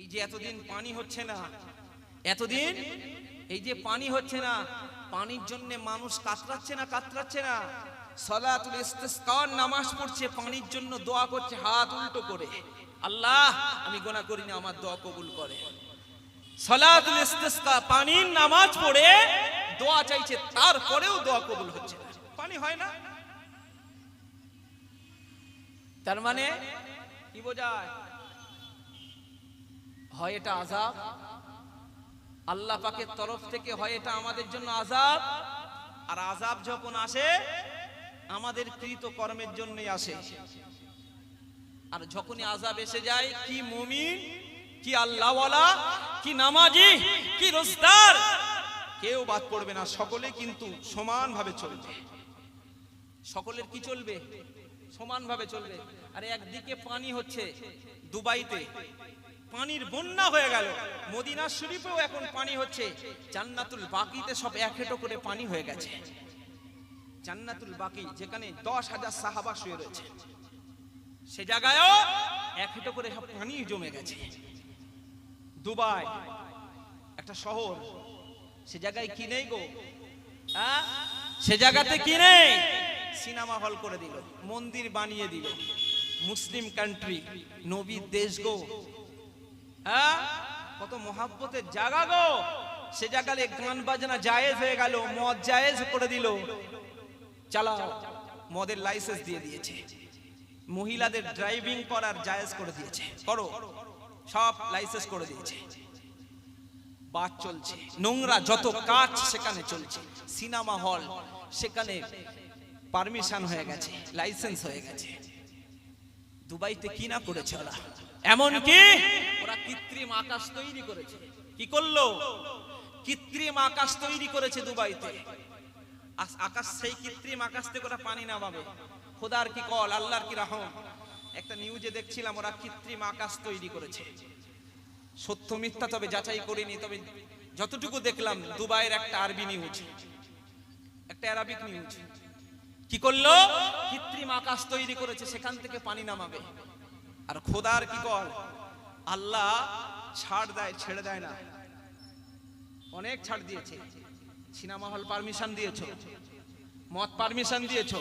এই যে এতদিন পানি হচ্ছে না। এতদিন? এই যে পানি হচ্ছে না পানির জন্য মানুষ কাতরাচ্ছে না কাতরাচ্ছে না। সলাতুল ইস্তিসকার নামাজ পড়ছে পানির জন্য দোয়া করছে হাত উল্টো করে। আল্লাহ আমি গোনা করি না আমার দোয়া কবুল করে। সলাতুল ইস্তিসকা পানির নামাজ পড়ে দোয়া চাইছে তারপরেও দোয়া কবুল হচ্ছে না। পানি হয় না? তার মানে কি বোঝায়? হয় এটা আজাব আল্লাহ পাকের তরফ থেকে হয় এটা আমাদের জন্য আজাব আর আজাব যখন আসে, আমাদের কৃত কর্মের জন্যই আসে। আর যখনই আজাব এসে যায়, কি মুমিন, কি আল্লাহওয়ালা, কি নামাজি, কি রোজদার, কেউ বাদ পড়বে না, সকলে কিন্তু সমানভাবে চলবে। সকলের কি চলবে? সমানভাবে চলবে। আরে একদিকে পানি হচ্ছে দুবাইতে পানির বন্যা হয়ে গেল। মদিনা শরীফেও এখন পানি হচ্ছে। জান্নাতুল বাকিতে সব এক হেঁটো করে পানি হয়ে গেছে। জান্নাতুল বাকি, যেখানে দশ হাজার সাহাবা শুয়ে রয়েছে। সে জায়গায়ও এক হেঁটো করে সব পানি জমে গেছে। দুবাই, একটা শহর। সে জায়গায় কি নেই গো? হ্যাঁ? সে জায়গাতে কি নেই? সিনেমা হল করে দিল, মন্দির বানিয়ে দিল। মুসলিম কান্ট্রি নবীর দেশ গো। হ্যাঁ? কত মহাব্বতের জায়গা গো। সে জায়গালে গান বাজনা জায়েজ হয়ে গেল, মদ জায়েজ করে দিল। চালাও, মদের লাইসেন্স দিয়ে দিয়েছে। মহিলাদের ড্রাইভিং করার জায়েজ করে দিয়েছে। করো, সব লাইসেন্স করে দিয়েছে। বাস চলছে, নোংরা যত কাজ সেখানে চলছে। সিনেমা হল, সেখানে পারমিশন হয়ে গেছে লাইসেন্স হয়ে গেছে। দুবাইতে কি না করেছে ওরা? এমন কি? ওরা কৃত্রিম আকাশ তৈরি করেছে। কি করল? কৃত্রিম আকাশ তৈরি করেছে দুবাইতে। আকাশ সেই কৃত্রিম আকাশ থেকে ওরা পানি নামাবে। খোদার কি কল আল্লাহর কি রহম? একটা নিউজে দেখছিলাম ওরা কৃত্রিম আকাশ তৈরি করেছে। সত্য মিথ্যা তবে যাচাই করিনি তবে যতটুকু দেখলাম দুবাইয়ের একটা আরবি নিউজ একটা অ্যারাবিক নিউজ কি করল? কৃত্রিম আকাশ তৈরি করেছে সেখান থেকে পানি নামাবে। আর খোদার কি কর আল্লাহ ছাড় দেয়, ছেড়ে দেয় না। অনেক ছাড় দিয়েছে। সিনেমা হল পারমিশন দিয়েছ। মদ পারমিশন দিয়েছ।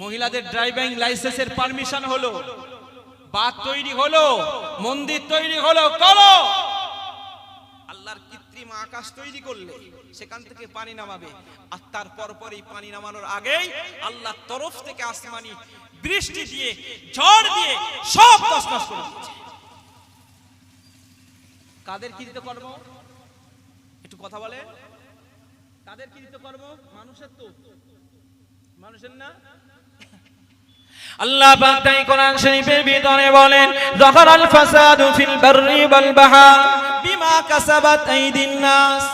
মহিলাদের ড্রাইভিং লাইসেন্সের পারমিশন হলো। বাদ তৈরি হলো। মন্দির তৈরি হলো। করো! কৃত্রিম আকাশ তৈরি করলে, সেখান থেকে পানি নামাবে। আর তার পরপরই পানি নামানোর আগেই আল্লাহর তরফ থেকে আসমানি বৃষ্টি দিয়ে, ঝড় দিয়ে সব করে কাদের কৃত কর্ম? একটু কথা বলে কাদের কৃত কর্ম? মানুষের তো। মানুষের না? আল্লাহ পাক তাই কোরআন শরীফের ভিতরে বলেন যখরাল ফাসাদু ফিল বাররি ওয়াল বাহর, বিমা কাসাবাত আইদিন নাস।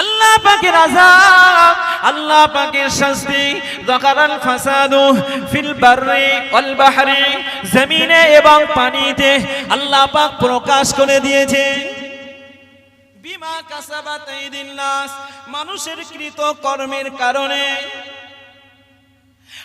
আল্লাহ পাকের আযাব, আল্লাহ পাকের শাস্তি যখরাল ফাসাদু ফিল বাররি ওয়াল বাহরি, জমিনে এবং পানিতে আল্লাহ পাক প্রকাশ করে দিয়েছে বিমা কাসাবাত আইদিন নাস, মানুষের কৃত কর্মের কারণে।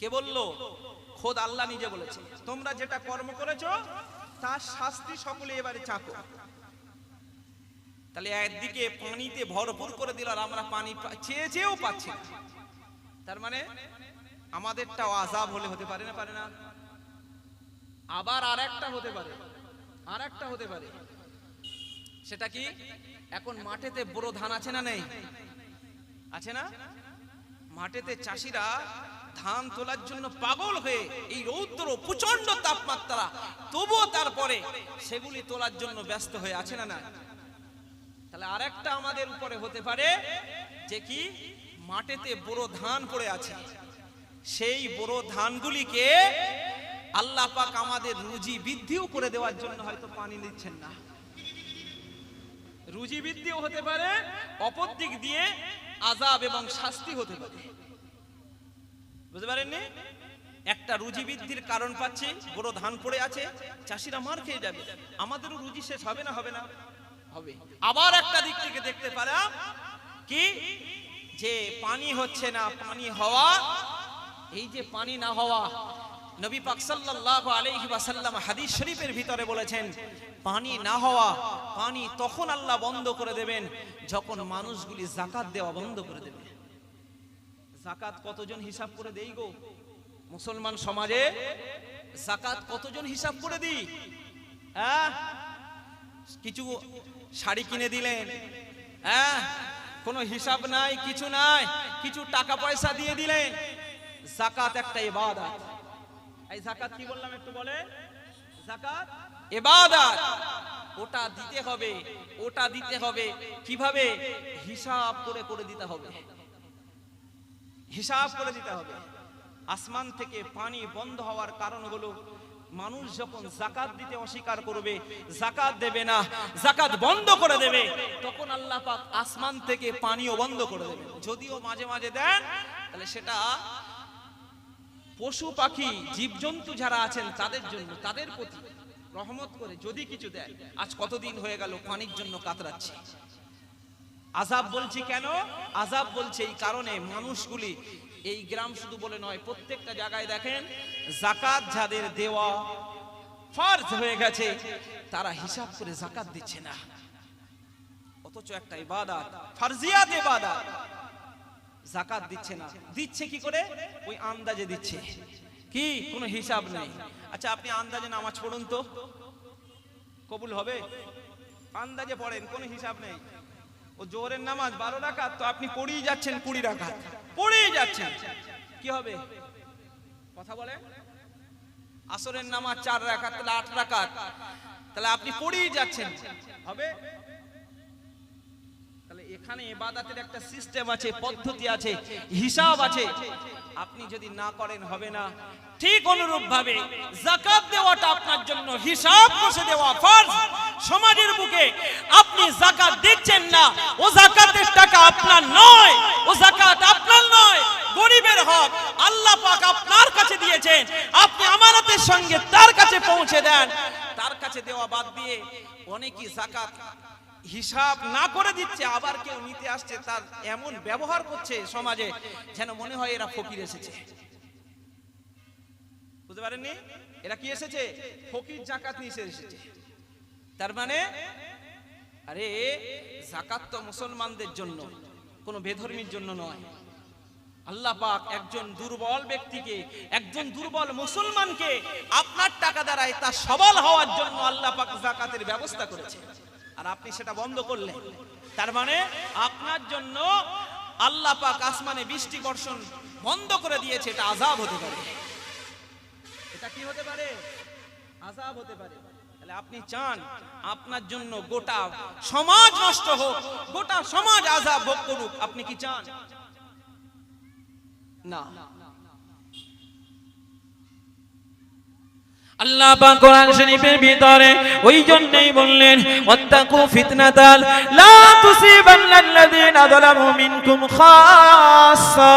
কে বলল? খোদ আল্লাহ নিজে বলেছে। তোমরা যেটা কর্ম করেছ, তার শাস্তি সকলে এবারে চাকো। তাহলে একদিকে পানিতে ভরপুর করে দিল আর আমরা পানি চেয়ে চেয়েও পাচ্ছি তার মানে আমাদেরটাও আজাব হলে হতে পারে না পারে না। আবার আর একটা হতে পারে আর একটা হতে পারে। সেটা কি? এখন মাঠেতে বড় ধান আছে না নেই? আছে না? মাঠেতে চাষিরা ধান তোলার জন্য পাগল হয়ে এই রৌদ্র প্রচণ্ড তাপমাত্রা, তবুও তারপরে সেগুলি তোলার জন্য ব্যস্ত হয়ে আছে না না? তাহলে আরেকটা আমাদের উপরে হতে পারে যে কি? মাটিতে বড় ধান পড়ে আছে। সেই বড় ধানগুলিকে আল্লাহ পাক আমাদের রুজি বৃদ্ধিও করে দেওয়ার জন্য হয়তো পানি দিচ্ছেন না। রুজি বৃদ্ধিও হতে পারে, অপর দিক দিয়ে আজাব এবং শাস্তি হতে পারে। বুঝতে পারেননি? একটা রুজি বৃদ্ধির কারণ পাচ্ছে বড় ধান পড়ে আছে চাষিরা মার খেয়ে যাবে। আমাদেরও রুজি শেষ হবে না হবে না? হবে। আবার একটা দিক থেকে দেখতে পারা কি? যে পানি হচ্ছে না পানি হওয়া এই যে পানি না হওয়া নবী পাক সাল্লাল্লাহু আলাইহি ওয়াসাল্লাম হাদিস শরীফের ভিতরে বলেছেন পানি না হওয়া পানি তখন আল্লাহ বন্ধ করে দেবেন যখন মানুষগুলি জাকাত দেওয়া বন্ধ করে দেবে। জাকাত কতজন হিসাব করে দেই গো? মুসলমান সমাজে জাকাত কতজন হিসাব করে দিই? হ্যাঁ? কিছু শাড়ি কিনে দিলেন। হ্যাঁ? কোনো হিসাব নাই, কিছু নাই, কিছু টাকা পয়সা দিয়ে দিলেন। জাকাত একটা ইবাদত। এই জাকাত কি বললাম একটু বলে? জাকাত ইবাদত। ওটা দিতে হবে, ওটা দিতে হবে। কীভাবে? হিসাব করে করে দিতে হবে। হিসাব করে দিতে হবে। আসমান থেকে পানি বন্ধ হওয়ার কারণ হলো, মানুষ যখন জাকাত দিতে অস্বীকার করবে জাকাত দেবে না জাকাত বন্ধ করে দেবে, তখন আল্লাহ পাক আসমান থেকে পানিও বন্ধ করে দেবে। যদিও মাঝে মাঝে দেন, তাহলে সেটা পশু পাখি, জীবজন্তু যারা আছেন, তাদের জন্য, তাদের প্রতি রহমত করে যদি কিছু দেয়, আজ কতদিন হয়ে গেল পানির জন্য কাতরাচ্ছে? আজাব বলছি কেন? আজাব বলছে এই কারণে মানুষগুলি এই গ্রাম শুধু বলে নয়, প্রত্যেকটা জায়গায় দেখেন জাকাত যাদের দেওয়া ফার্জ হয়ে গেছে, তারা হিসাব করে জাকাত দিচ্ছে না। অথচ একটা ইবাদত, ফারজিয়াত ইবাদত। জাকাত দিচ্ছে না। দিচ্ছে কি করে? ওই আন্দাজে দিচ্ছে। কি? কোনো হিসাব নেই। আচ্ছা আপনি আন্দাজে নামাজ পড়ুন তো। কবুল হবে? আন্দাজে পড়েন, কোনো হিসাব নেই। ও জোহরের নামাজ বারো রাখাত তো আপনি পড়েই যাচ্ছেন কুড়ি রাখাত পড়েই যাচ্ছেন। কি হবে? কথা বলে? আসরের নামাজ চার রাখাত তাহলে আট রাখাত তাহলে আপনি পড়েই যাচ্ছেন। হবে? এখানে ইবাদতের একটা সিস্টেম আছে, পদ্ধতি আছে, হিসাব আছে। আপনি যদি না করেন হবে না। ঠিক অনুরূপ ভাবে জাকাত দেওয়াটা আপনার জন্য হিসাব কষে দেওয়া ফরজ। সমাজের বুকে আপনি জাকাত দিচ্ছেন না, ও জাকাতের টাকা আপনার নয়, ও জাকাত আপনার নয়। গরিবের হক আল্লাহ পাক আপনার কাছে দিয়েছেন। আপনি আমানতের সঙ্গে তার কাছে পৌঁছে দেন। তার কাছে দেওয়া বাদ দিয়ে অনেকেই জাকাত হিসাব না করে দিচ্ছে, আবার কেউ নিতে আসছে, তার এমন ব্যবহার করছে সমাজে যেন মনে হয় এরা ফকির এসেছে। বুঝতে পারেননি? এরা কি এসেছে? ফকির জাকাত নিয়ে এসেছে। তার মানে আরে, জাকাত তো মুসলমানদের জন্য, কোনো বেধর্মীর জন্য নয়। আল্লাহ পাক একজন দুর্বল ব্যক্তিকে, একজন দুর্বল মুসলমানকে আপনার টাকা দ্বারাই তার সবল হওয়ার জন্য আল্লাহ পাক জাকাতের ব্যবস্থা করেছে। আর আপনি সেটা বন্ধ করলেন। তার মানে আপনার জন্য আল্লাহ পাক আসমানে বৃষ্টি বর্ষণ বন্ধ করে দিয়েছে, এটা আজাব হতে পারে। এটা কি হতে পারে? আজাব হতে পারে। তাহলে আপনি চান আপনার জন্য গোটা সমাজ নষ্ট হোক, গোটা সমাজ আজাব ভোগ করুক, আপনি কি চান? না। আল্লাহ পাক কোরআন শরীফের ভিতরে ওই জন্যই বললেন, ওয়াত্তাকু ফিতনাতাল, লা তুসিবান্নাল্লাযীনা যালামু মিনকুম খাসসা।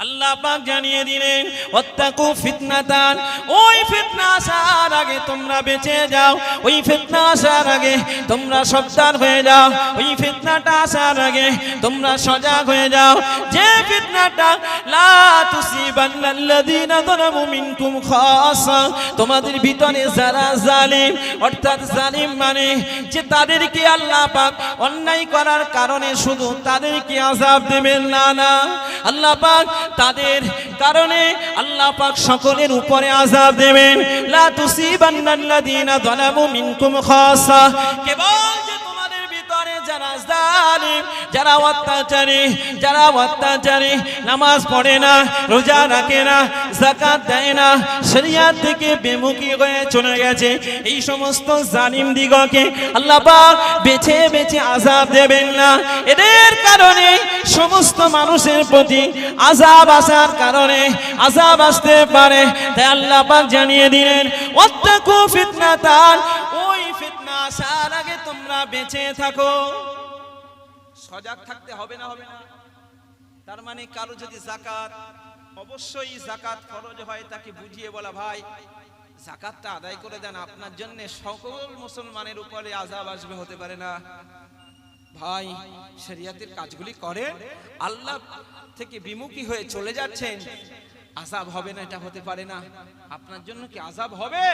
আল্লাহ পাক জানিয়ে দিলেন, ওয়াত্তাকু ফিতনাতান ওই ফিতনা আসার আগে তোমরা বেঁচে যাও, ওই ফিতনা আসার আগে তোমরা সাবধান হয়ে যাও, ওই ফিতনাটা আসার আগে তোমরা সজাগ হয়ে যাও, যে ফিতনাটা লা তোমাদের ভিতরে যারা জালিম, অর্থাৎ জালিম মানে যে তাদেরকে আল্লাহ পাক অন্যায় করার কারণে শুধু তাদেরকে আযাব দেবেন। না না, আল্লাহ পাক তাদের কারণে আল্লাহ পাক সকলের উপরে আযাব দেবেন। লা তুসিবান্নাল্লাযীনা যালামু মিনকুম খাসসা কেবল যারা অত্যাচারী যারা অত্যাচারী, নামাজ পড়ে না, রোজা রাখে না জাকাত দেয় না থেকে বেমুখী হয়ে চলে গেছে। এই সমস্ত দিগকে বেছে বেছে আযাব দেবেন না। এদের কারণে সমস্ত মানুষের প্রতি আযাব আসার কারণে আযাব আসতে পারে। তাই আল্লাহ জানিয়ে দিলেন, ওয়াত্তাকু ফিতনাতান। ওই ফিতনা আসার আগে তোমরা বেঁচে থাকো। সজাগ থাকতে হবে না। হবে না তার মানে কারও যদি জাকাত, অবশ্যই জাকাত খরচ হয় তাকে বুঝিয়ে বলা, ভাই, জাকাতটা আদায় করে দেন, আপনার জন্য সকল মুসলমানের উপরে আজাব আসবে, হতে পারে না। ভাই, শরিয়াতের কাজগুলি করে আল্লাহ থেকে বিমুখী হয়ে চলে যাচ্ছেন। আজাব হবে না, এটা হতে পারে না। আপনার জন্য কি আজাব হবে?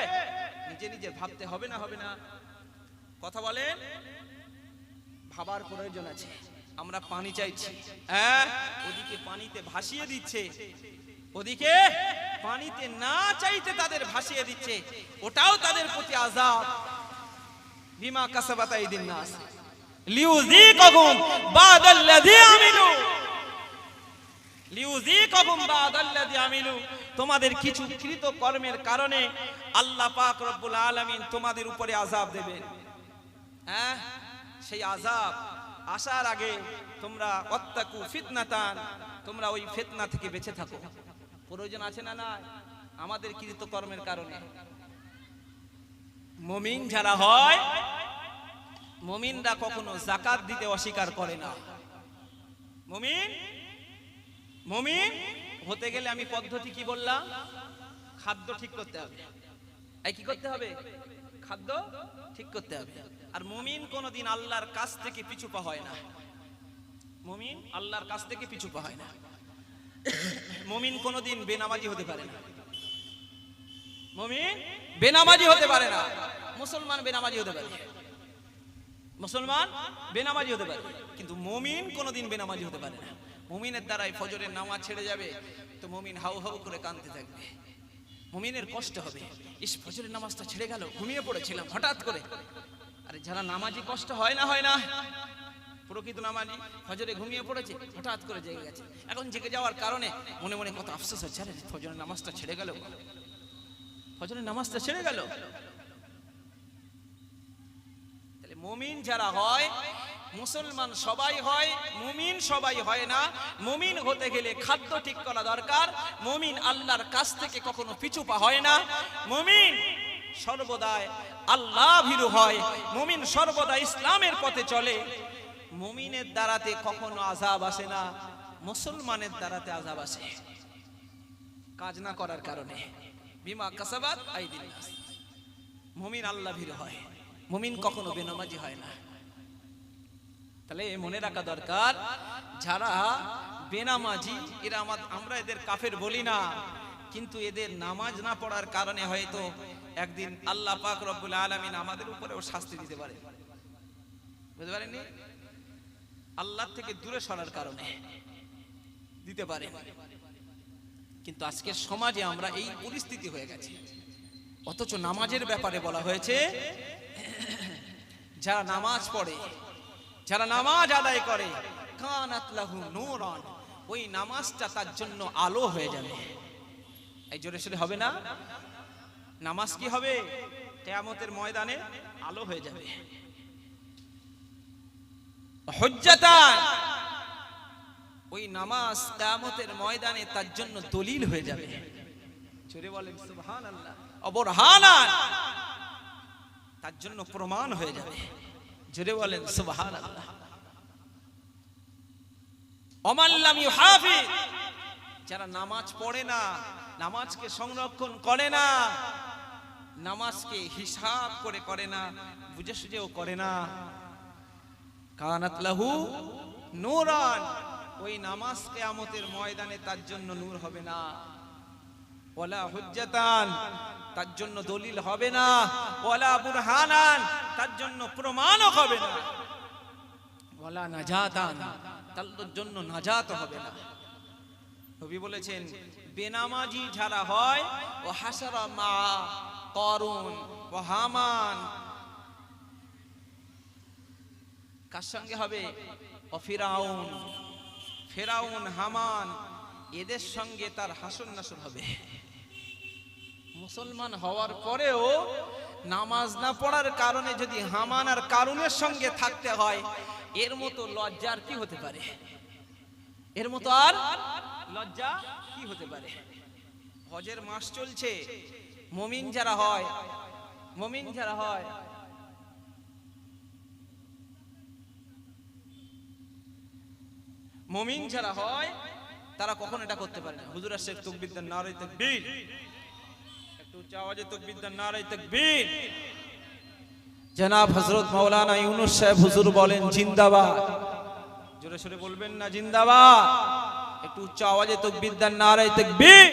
নিজে নিজে ভাবতে হবে না হবে না। কথা বলেন। ভাবার প্রয়োজন আছে। আমরা পানি চাইছি। হ্যাঁ? ওদিকে পানিতে ভাসিয়ে দিচ্ছে। ওদিকে? পানিতে না চাইতে তাদের ভাসিয়ে দিচ্ছে। ওটাও তাদের প্রতি আজাব বিমা কাসাবাতা এই দিন নাস। লিউযিকাহুম বাদাল্লাযী আমিলু। লিউযিকাহুম বাদাল্লাযী আমিলু। তোমাদের কিছু কৃত কর্মের কারণে আল্লাহ পাক রব্বুল আলামিন তোমাদের উপরে আযাব দেবেন। হ্যাঁ? সেই আজাব আসার আগে তোমরা অত্যাকু ফিতনাতান, তোমরা ওই ফিতনা থেকে বেঁচে থাকো। প্রয়োজন আছে না না আমাদের কৃত কর্মের কারণে। মমিন যারা হয়, মমিনরা কখনো জাকাত দিতে অস্বীকার করে না। মমিন? মমিন? হতে গেলে আমি পদ্ধতি কি বললাম? খাদ্য ঠিক করতে হবে। কি করতে হবে? খাদ্য ঠিক করতে হবে। আর মুমিন কোনোদিন আল্লাহর কাছ থেকে পিছু পা হয় না। মুমিন আল্লাহর কাছ থেকে পিছু পা হয় না। মুমিন কোনোদিন বেনামাজি হতে পারে না। মুমিন বেনামাজি হতে পারে না। মুসলমান বেনামাজি হতে পারে। মুসলমান বেনামাজি হতে পারে। কিন্তু মুমিন কোনোদিন বেনামাজি হতে পারে না। মুমিনের দ্বারাই ফজরের নামাজ ছেড়ে যাবে। তো মুমিন হাউ হাউ করে কাঁদতে থাকবে। মুমিনের কষ্ট হবে। ইস, ফজরের নামাজটা ছেড়ে গেল, ঘুমিয়ে পড়েছিলাম হঠাৎ করে। আরে, যারা নামাজি কষ্ট হয় না হয় না। প্রকৃত নামাজি ফজরে ঘুমিয়ে পড়েছে, হঠাৎ করে জেগে গেছে। এখন জেগে যাওয়ার কারণে মনে মনে কত আফসোস হচ্ছে, আরে, ফজরের নামাজটা ছেড়ে গেল। ফজরের নামাজটা ছেড়ে গেল। মুমিন যারা হয়, মুসলমান সবাই হয়, মুমিন সবাই হয় না। মুমিন হতে গেলে খাদ্য ঠিক করা দরকার। মুমিন আল্লাহর কাছ থেকে কখনো পিছু পা হয় না। মুমিন সর্বদাই আল্লাহ ভীরু হয়। মুমিন সর্বদা ইসলামের পথে চলে। মুমিনের দ্বারাতে কখনো আজাব আসে না। মুসলমানের দ্বারাতে আজাব আসে। কাজ না করার কারণে। বিমা কাসাবাত আইদিন। মুমিন আল্লাহ ভীরু হয়। মুমিন কখনো বেনামাজি হয় না। তাহলে মনে রাখা দরকার, যারা বেনামাজি, এরা আমা- আমরা এদের কাফের বলি না, কিন্তু এদের নামাজ না পড়ার কারণে হয়তো একদিন আল্লাহ পাক রব্বুল আলামিন আমাদের উপরেও শাস্তি দিতে পারে। বুঝতে পারেননি? আল্লাহ থেকে দূরে সরার কারণে দিতে পারে। কিন্তু আজকের সমাজে আমরা এই পরিস্থিতি হয়ে গেছে। অথচ নামাজের ব্যাপারে বলা হয়েছে যারা নামাজ পড়ে, যারা নামাজ আদায় করে ওই নামাজটা তার জন্য আলো হয়ে যাবে। এই জোরে সোরে হবে না? নামাজ কি হবে? কিয়ামতের ময়দানে আলো হয়ে যাবে। ওই নামাজ কিয়ামতের ময়দানে তার জন্য দলিল হয়ে যাবে। জোরে বলেন, সুবহানাল্লাহ। অবরহানান! তার জন্য প্রমাণ হয়ে যাবে। জোরে বলেন সুবহান যারা নামাজ পড়ে না, নামাজকে সংরক্ষণ করে না, নামাজকে হিসাব করে করে না, বুঝে সুঝেও করে না। কানাত লাহু নূরান। ওই নামাজ কিয়ামতের ময়দানে তার জন্য নূর হবে না। ওয়ালা হুজ্জাতান, তার জন্য দলিল হবে না। ওয়ালা বুরহানান, তার জন্য প্রমাণও হবে না। ওয়ালা নাজাতান, তার জন্য নাজাত হবে না। নবী বলেছেন, বেনামাজি যারা হয়, ও হাসারা মা করুন ও হামান। কার সঙ্গে হবে? অফিরাউন ফেরাউন হামান। এদের সঙ্গে তার হাসন নাসর হবে। মুসলমান হওয়ার পরেও নামাজ না পড়ার কারণে যদি হামান আর সঙ্গে থাকতে হয়, এর মতো লজ্জার কি হতে পারে? এর মতো আর লজ্জা কি হতে পারে? হজের মাস চলছে, মমিন যারা হয়, মমিন যারা হয়, মমিন যারা হয়, তারা কখন এটা করতে পারে না। হুজুর শেখ তকবিদ্দার নারাই তকবীর। উচ্চ আওয়াজে তকবিদ্দার নারাই তকবীর। জনাব হযরত মাওলানা ইউনুস সাহেব হুজুর বলেন, জিন্দাবাদ। জোরে সোরে বলবেন না, জিন্দাবাদ। একটু উচ্চ আওয়াজে তকবিদ্দার নারাই তকবীর।